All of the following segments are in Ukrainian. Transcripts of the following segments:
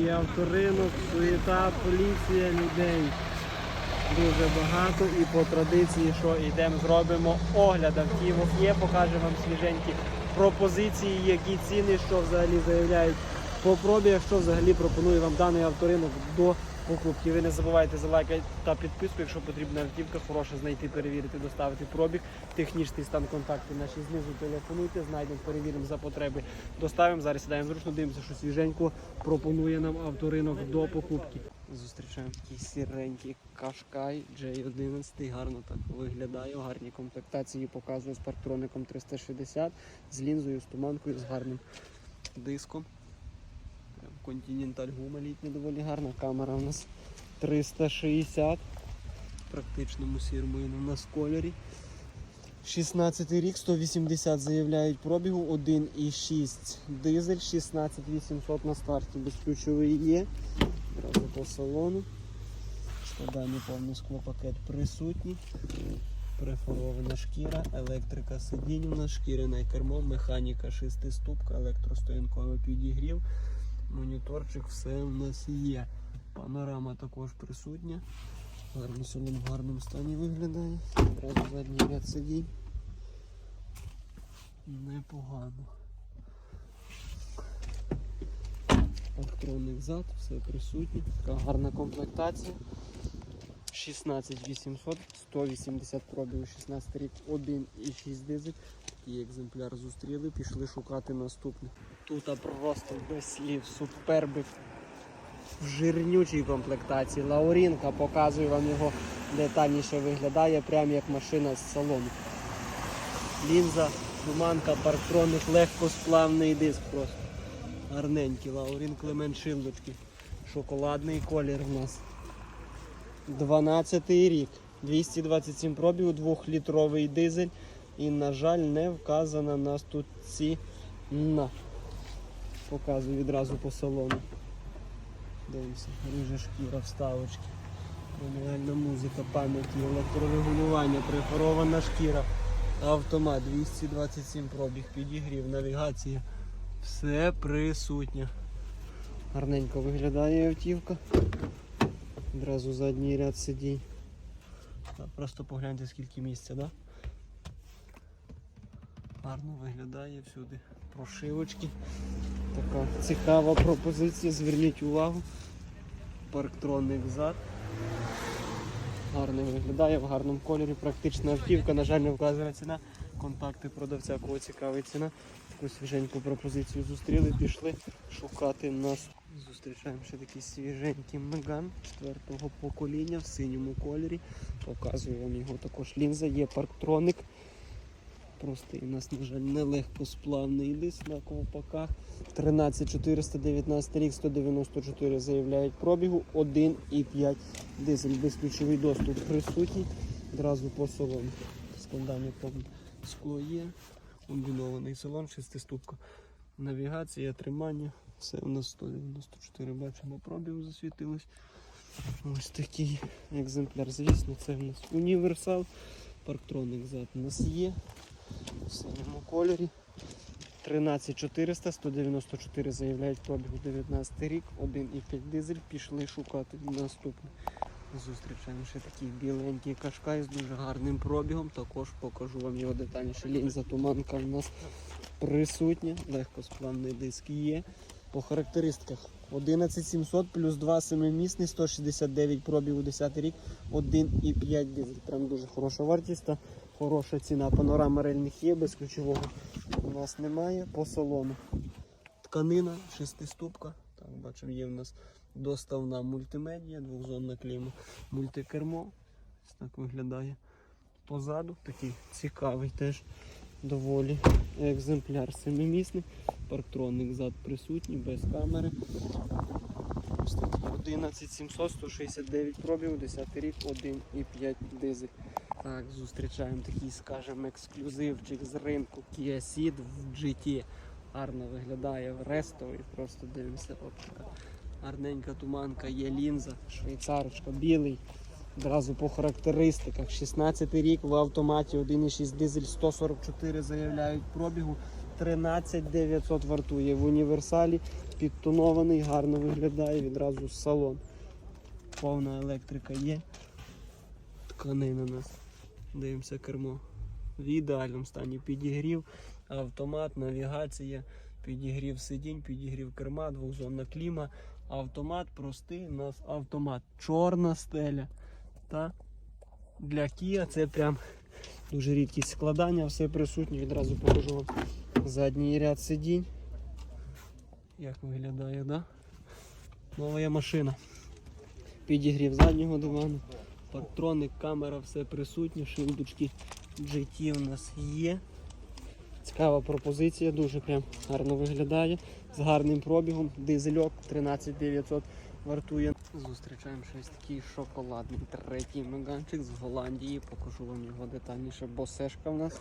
Великий авторинок, суєта, поліція, людей. Дуже багато і по традиції, що йдемо, зробимо огляд автівок є, покаже вам свіженькі пропозиції, які ціни, що взагалі заявляють по пробі, що взагалі пропонує вам даний авторинок до покупки. Ви не забувайте за лайк та підписку, якщо потрібна автівка, хороша знайти, перевірити, доставити пробіг. Технічний стан контакти наші знизу телефонуйте, знайдемо, перевіримо за потреби. Доставимо. Зараз сідаємо зручно, дивимося, що свіженько пропонує нам авторинок до покупки. Зустрічаємо такий сіренький кашкай J11, гарно так виглядає, у гарній комплектації показує з парктроником 360, з лінзою, з туманкою, з гарним диском. Continental гума літня доволі гарна. Камера у нас 360. В практичному сірому у нас кольорі. 16 рік, 180 заявляють пробігу, 1,6 дизель, 16800 на старті. Безключовий є. Одразу по салону. Складання повний склопакет присутній. Перефорована шкіра, електрика сидінь у нас, шкіряне кермо, механіка шестиступка, електростоянковий підігрів, моніторчик, все у нас є. Панорама також присутня. Гарний салон в гарному стані виглядає. Задній ряд сидінь. Непогано. Патронник зад, все присутнє. Така гарна комплектація. 16800, 180 пробігу, 16 рік, 1,6 дизель. Такий екземпляр зустріли, пішли шукати наступний. Тут просто без слів, суперби в жирнючій комплектації. Лаурінка, показую вам його детальніше виглядає, прямо як машина з салону. Лінза, туманка, парктроник, легкосплавний диск просто. Гарненький, Лаурін Клемент шилдочки. Шоколадний колір в нас. 12 рік. 227 пробігу, 2-літровий дизель. І, на жаль, не вказана нас тут ціна. Показую відразу по салону. Дивимося, ріже шкіра, вставочки. Преміальна музика, пам'яті, електрорегулювання, префорована шкіра, автомат, 227 пробіг, підігрів, навігація. Все присутнє. Гарненько виглядає автівка. Одразу задній ряд сидінь. Просто погляньте скільки місця, да? Гарно виглядає всюди. Прошивочки. Така цікава пропозиція, зверніть увагу. Парктронник зад. Гарно виглядає в гарному кольорі. Практична автівка, на жаль, не вказана ціна. Контакти продавця, кого цікавить ціна. Таку свіженьку пропозицію зустріли, пішли шукати нас. Зустрічаємо ще такий свіженький Меган четвертого покоління в синьому кольорі. Показую вам його також лінза, є парктроник. Просто і у нас, на жаль, нелегко сплавний диск на ковпаках. 13419 рік, 194 заявляють пробігу, 1,5 дизель, безключовий доступ присутній. Одразу по салону. Складання повне скло є. Комбінований салон, шестиступка. Навігація, тримання. Все у нас 194 бачимо пробігу засвітилось. Ось такий екземпляр. Звісно, це в нас універсал. Парктроник зад у нас є. В синьому кольорі. 13400, 194 заявляють пробігу 19 рік, 1,5 дизель, пішли шукати наступний. Зустрічаємо ще такий біленький кашкай з дуже гарним пробігом. Також покажу вам його детальніше. Лінза туманка в нас присутня, легкосплавний диск є. По характеристиках 11700 плюс 2 семимісний, 169 пробігу 10 рік, 1,5 дизель. Прям дуже хороша вартість хороша ціна. Панорама рельних є, без ключового у нас немає. По салону. Тканина, шестиступка. Так, бачимо, є в нас доставна мультимедія, двохзонна кліма, мультикермо. Ось так виглядає. Позаду такий цікавий теж доволі екземпляр семимісний. Парктронник зад присутній, без камери. Ось такий 11700, 169 пробігу, 10 рік, 1,5 дизель. Так, зустрічаємо такий, скажімо, ексклюзивчик з ринку Kia Ceed в GT. Гарно виглядає в рестові, просто дивимося оптика. Гарненька туманка, є лінза, швейцарочка, білий. Одразу по характеристиках. 16 рік в автоматі 1,6 дизель 144 заявляють пробігу. 13 900 вартує. В універсалі підтонований, гарно виглядає відразу салон. Повна електрика є. Тканина у нас. Дивимося кермо. В ідеальному стані підігрів, автомат, навігація, підігрів сидінь, підігрів керма, двохзонна кліма. Автомат простий, у нас автомат. Чорна стеля. Та для Kia це прям дуже рідкість складання, все присутнє. Відразу покажу вам задній ряд сидінь. Як виглядає, да? Нова машина. Підігрів заднього дивану, парктроник, камера, все присутнє, шилдочки GT у нас є. Цікава пропозиція, дуже прям гарно виглядає. З гарним пробігом, дизельок 13900 вартує. Зустрічаємо щось такий шоколадний третій меганчик з Голландії. Покажу вам його детальніше. Босешка в нас.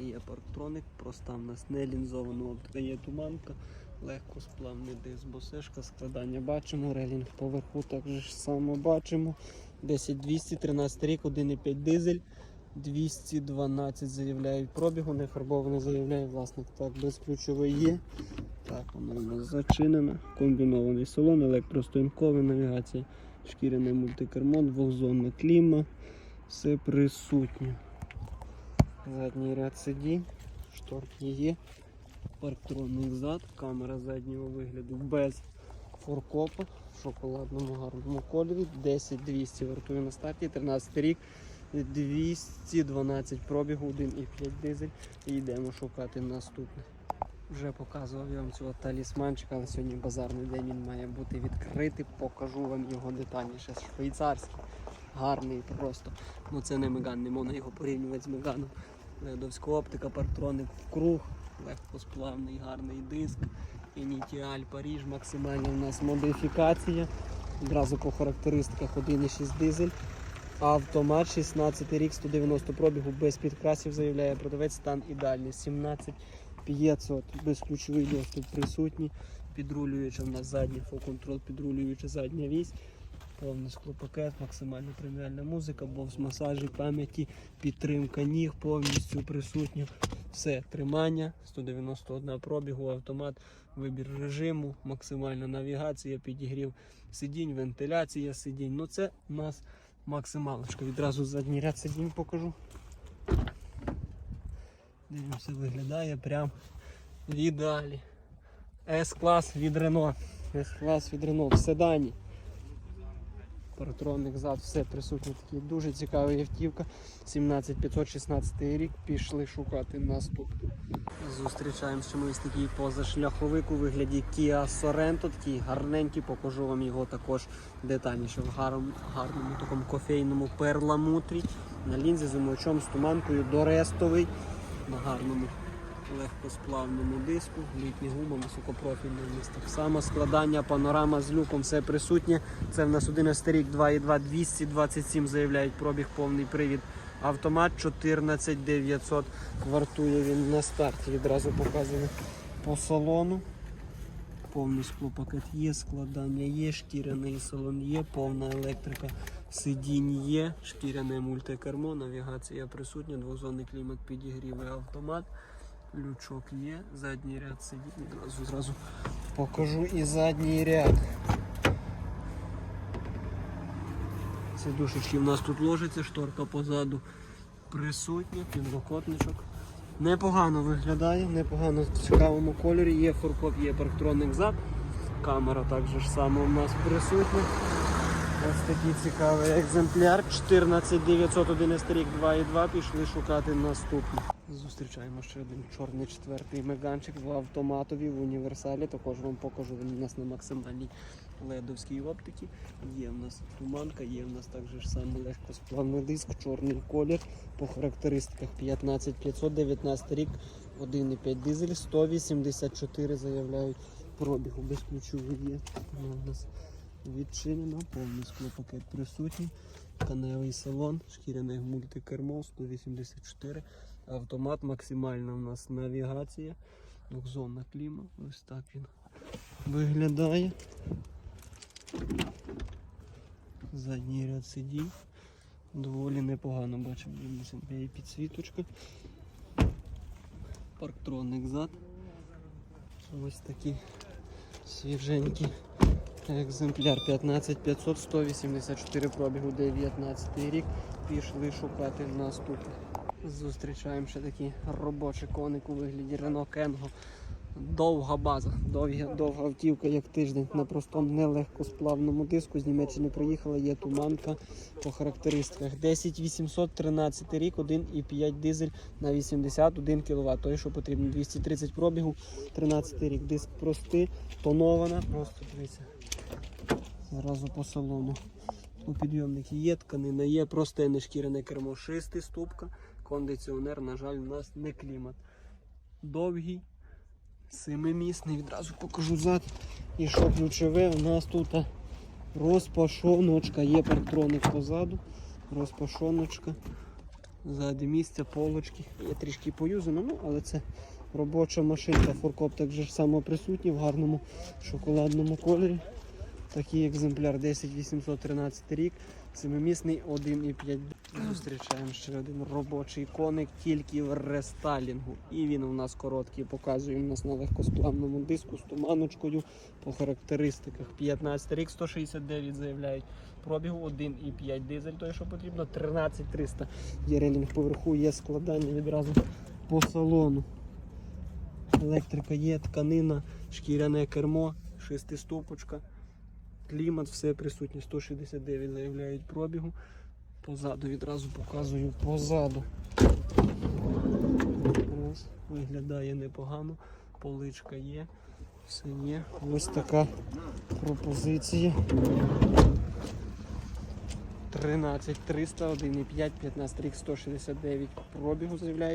І є парктроник, проста в нас не лінзована є туманка, легкосплавний диск, босешка, складання бачимо, релінг поверху також само бачимо. 10200, 13 рік, 1,5 дизель. 212 заявляють пробігу, не фарбований заявляє власник. Так, безключовий є. Так, воно у нас зачинено. Комбінований салон, електростойнковий, навігація, шкіряне мультикермо, двохзонна кліма. Все присутнє. Задній ряд сидінь, шторки є. Парктронний зад, камера заднього вигляду без форкопа в шоколадному гарному кольорі. 10200 вартує на старті, 13 рік. 212 пробігу, 1,5 дизель. І йдемо шукати наступне. Вже показував я вам цього талісманчика, але сьогодні базарний день він має бути відкритий. Покажу вам його детальніше. Швейцарський, гарний просто. Ну це не Меган, не можна його порівнювати з Меганом. Ледовська оптика, партроник в круг, легкосплавний, гарний диск. Інітіаль Паріж, максимальна у нас модифікація. Одразу по характеристиках 1,6 дизель. Автомат 16 рік, 190 пробігу, без підкрасів заявляє продавець, стан ідеальний. 17 500, безключовий доступ присутній. Підрулююча в нас задній фоконтрол, підрулююча задня вісь. Повний склопакет, максимально преміальна музика, бовс масажі, пам'яті, підтримка ніг повністю присутня. Все, тримання, 191 пробігу, автомат, вибір режиму, максимальна навігація, підігрів сидінь, вентиляція сидінь. Ну це у нас максималочка. Відразу задній ряд сидінь покажу. Дивимося, виглядає прям в ідеалі. С-клас від Рено. С-клас від Рено в седані. Паратронник зад, все присутнє такі дуже цікава автівка. 17516 рік. Пішли шукати наступну. Зустрічаємо чомусь такий позашляховик у вигляді Kia Sorento, такий гарненький, покажу вам його також детальніше в гарному, гарному такому кофейному перламутрі. На лінзі з умивачом, з туманкою, дорестовий, на гарному легкосплавному диску, літні гума, високопрофільний міст. Так само складання, панорама з люком, все присутнє. Це в нас 11 рік, 2,2, 227 заявляють пробіг, повний привід. Автомат 14900 вартує він на старті. Відразу показує по салону. Повний склопакет є, складання є, шкіряний салон є, повна електрика, сидінь є, шкіряне мультикермо, навігація присутня, двозонний клімат підігріває автомат, лючок є, задній ряд сидінь. Одразу зразу покажу і задній ряд. Сидушечки в нас тут ложиться, шторка позаду присутня, підлокотничок. Непогано виглядає, непогано в цікавому кольорі. Є форкоп, є парктронник зад. Камера також само у нас присутня. Ось такий цікавий екземпляр. 14911 рік 2.2. Пішли шукати наступний. Зустрічаємо ще один чорний четвертий меганчик в автоматові в універсалі. Також вам покажу. Він у нас на максимальній ледовській оптиці. Є в нас туманка, є в нас також саме легкосплавний диск, чорний колір. По характеристиках 15500, 19 рік, 1,5 дизель, 184 заявляють пробігу без безключовий є. У нас відчинено, повний склопакет присутній. Тканевий салон, шкіряне мультикермо 184, автомат, максимальна у нас навігація, двохзонна кліма. Ось так він виглядає. Задній ряд сидінь. Доволі непогано бачимо, є підсвіточка. парктроник зад. Ось такі свіженькі. Екземпляр 15500, 184 пробігу, 19 рік. Пішли шукати наступ. Зустрічаємо ще такий робочий коник у вигляді Renault Kengo. Довга база, довга, довга автівка, як тиждень на простому нелегкосплавному диску. З Німеччини приїхала, є туманка по характеристиках. 10813 рік, 1,5 дизель на 81 кВт. Той, що потрібно, 230 пробігу, 13 рік. Диск простий, тонована, просто дивіться. Зразу по салону. У підйомники є тканина, є просте шкіряне кермо, шестиступка, кондиціонер, на жаль, у нас не клімат. Довгий, семимісний, відразу покажу зад. І що ключове, у нас тут розпашоночка, є парктроник позаду, розпашоночка. Ззаді місця, полочки. Є трішки поюзано, ну, але це робоча машинка. Форкоп так же ж в гарному шоколадному кольорі. Такий екземпляр 10813 рік, семимісний 1,5. Зустрічаємо ще один робочий коник, тільки в рестайлінгу. І він у нас короткий, показує у нас на легкосплавному диску з туманочкою по характеристиках. 15 рік, 169 заявляють. Пробігу 1,5 дизель, той, що потрібно, 13300. Є релінг поверху, є складання відразу по салону. Електрика є, тканина, шкіряне кермо, шестиступочка. Клімат, все присутнє. 169 заявляють пробігу. Позаду відразу показую позаду. Раз, виглядає непогано, поличка є, все є. Ось така пропозиція. 13 300, 1,5, 15 рік, 169 пробігу заявляють.